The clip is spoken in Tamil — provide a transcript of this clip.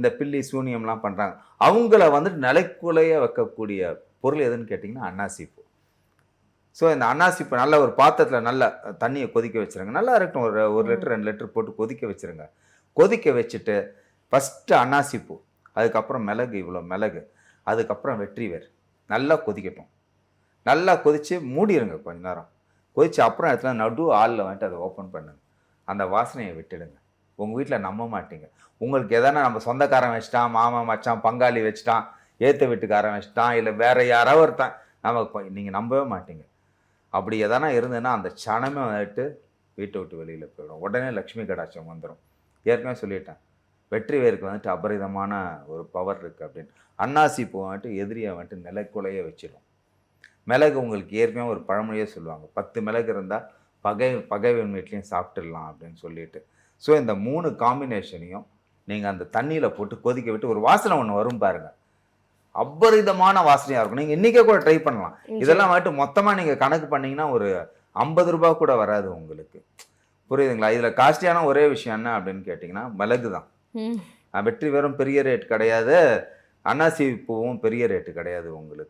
இந்த பில்லி சூனியம்லாம் பண்ணுறாங்க அவங்கள வந்துட்டு நிலைக்குலைய வைக்கக்கூடிய பொருள் எதுன்னு கேட்டிங்கன்னா அன்னாசி பூ ஸோ இந்த அன்னாசி பூ நல்ல ஒரு பாத்திரத்தில் நல்ல தண்ணியை கொதிக்க வச்சுருங்க. நல்லா இருக்கட்டும். ஒரு ஒரு லிட்டர் ரெண்டு லிட்டர் போட்டு கொதிக்க வச்சுருங்க. கொதிக்க வச்சுட்டு ஃபஸ்ட்டு அன்னாசி பூ அதுக்கப்புறம் மிளகு இவ்வளோ மிளகு அதுக்கப்புறம் வெற்றி வேர். நல்லா கொதிக்கட்டும். நல்லா கொதித்து மூடிடுங்க கொஞ்ச நேரம். கொதிச்சு அப்புறம் இடத்துல நடு ஆளில் வந்துட்டு அதை ஓப்பன் பண்ணுங்க. அந்த வாசனையை விட்டுடுங்க. உங்கள் வீட்டில் நம்ப மாட்டீங்க. உங்களுக்கு எதனா நம்ம சொந்தக்காரன் வச்சுட்டான் மாமா மச்சான் பங்காளி வச்சுட்டான் ஏற்ற வீட்டுக்காரன் வச்சுட்டான் இல்லை வேற யாராவது ஒருத்தன் நமக்கு நீங்கள் நம்பவே மாட்டீங்க. அப்படி எதனா இருந்ததுன்னா அந்த சனமே வந்துட்டு வீட்டை விட்டு வெளியில் போயிடும். உடனே லக்ஷ்மி கடாட்சம் வந்துடும் ஏற்கனவே சொல்லிட்டேன். வெற்றி வேருக்கு வந்துட்டு அபரிதமான ஒரு பவர் இருக்குது அப்படின்னு. அன்னாசி பூ வந்துட்டு எதிரியை வந்துட்டு நிலைக்குலைய வச்சிடும் மிளகு உங்களுக்கு ஏற்கனவே ஒரு பழமொழியே சொல்லுவாங்க. பத்து மிளகு இருந்தால் பகை பகைவன் வீட்லேயும் சாப்பிட்டுடலாம் அப்படின்னு சொல்லிட்டு. ஸோ இந்த மூணு காம்பினேஷனையும் நீங்கள் அந்த தண்ணியில் போட்டு கொதிக்க விட்டு ஒரு வாசனை ஒன்று வரும் பாருங்க. அபரிதமான வாசனையாக இருக்கும். நீங்கள் இன்றைக்கே கூட ட்ரை பண்ணலாம். இதெல்லாம் வந்துட்டு மொத்தமாக நீங்கள் கணக்கு பண்ணீங்கன்னா ஒரு ஐம்பது ரூபாய் கூட வராது உங்களுக்கு. புரியுதுங்களா? இதில் காஸ்ட்லியான ஒரே விஷயம் என்ன அப்படின்னு கேட்டிங்கன்னா மிளகு தான். வெற்றி வெறும் பெரிய ரேட் கிடையாது. அன்னாசி பூவும் பெரிய ரேட்டு கிடையாது உங்களுக்கு.